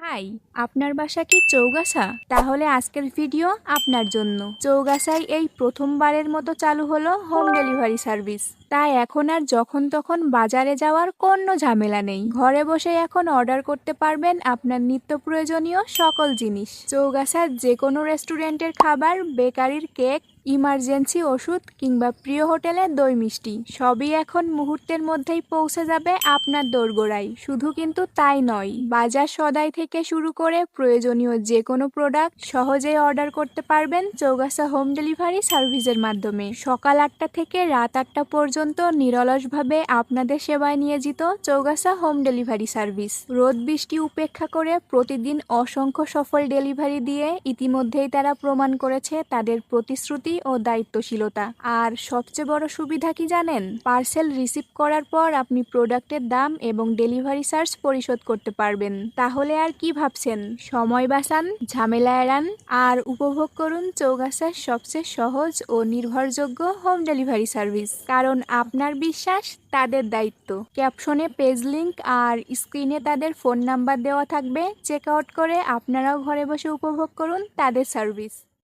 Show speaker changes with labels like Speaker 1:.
Speaker 1: High আপনার বাসা কি চৌগাছা? তাহলে আজকের ভিডিও আপনার জন্য। চৌগাছায় এই প্রথমবারের মতো চালু হলো হোম ডেলিভারি সার্ভিস তাই এখন আর যখন তখন বাজারে যাওয়ার কোনো ঝামেলা নেই। ঘরে বসে এখন অর্ডার করতে পারবেন আপনার নিত্য প্রয়োজনীয় সকল জিনিস। চৌগাছার যে কোনো রেস্টুরেন্টের খাবার বেকারির কেক ইমার্জেন্সি ওষুধ কিংবা প্রিয় হোটেলে দই মিষ্টি, সবই এখন মুহূর্তের মধ্যেই পৌঁছে যাবে আপনার দোরগোড়ায়। শুধু কিন্তু তাই নয়, বাজার সদাই থেকে শুরু করে প্রয়োজনীয় যে কোনো প্রোডাক্ট সহজেই অর্ডার করতে পারবেন চৌগাছা হোম ডেলিভারি সার্ভিসের মাধ্যমে। সকাল আটটা থেকে রাত আটটা পর্যন্ত নিরলসভাবে আপনাদের সেবায় নিয়োজিত চৌগাছা হোম ডেলিভারি সার্ভিস রোদ বৃষ্টি উপেক্ষা করে প্রতিদিন অসংখ্য সফল ডেলিভারি দিয়ে ইতিমধ্যেই তারা প্রমাণ করেছে তাদের প্রতিশ্রুতি ও দায়িত্বশীলতা। আর সবচেয়ে বড় সুবিধা কি জানেন? পার্সেল রিসিভ করার পর আপনি প্রোডাক্টের দাম এবং ডেলিভারি চার্জ পরিশোধ করতে পারবেন। তাহলে আর কি ভাবছেন? সময় বাঁচান ঝামেলা এড়ান, আর উপভোগ করুন চৌগাছার সবচেয়ে সহজ ও নির্ভরযোগ্য হোম ডেলিভারি সার্ভিস কারণ আপনার বিশ্বাস তাদের দায়িত্ব। ক্যাপশনে পেজ লিংক আর স্ক্রিনে তাদের ফোন নাম্বার দেওয়া থাকবে। চেক আউট করে আপনারাও ঘরে বসে উপভোগ করুন তাদের সার্ভিস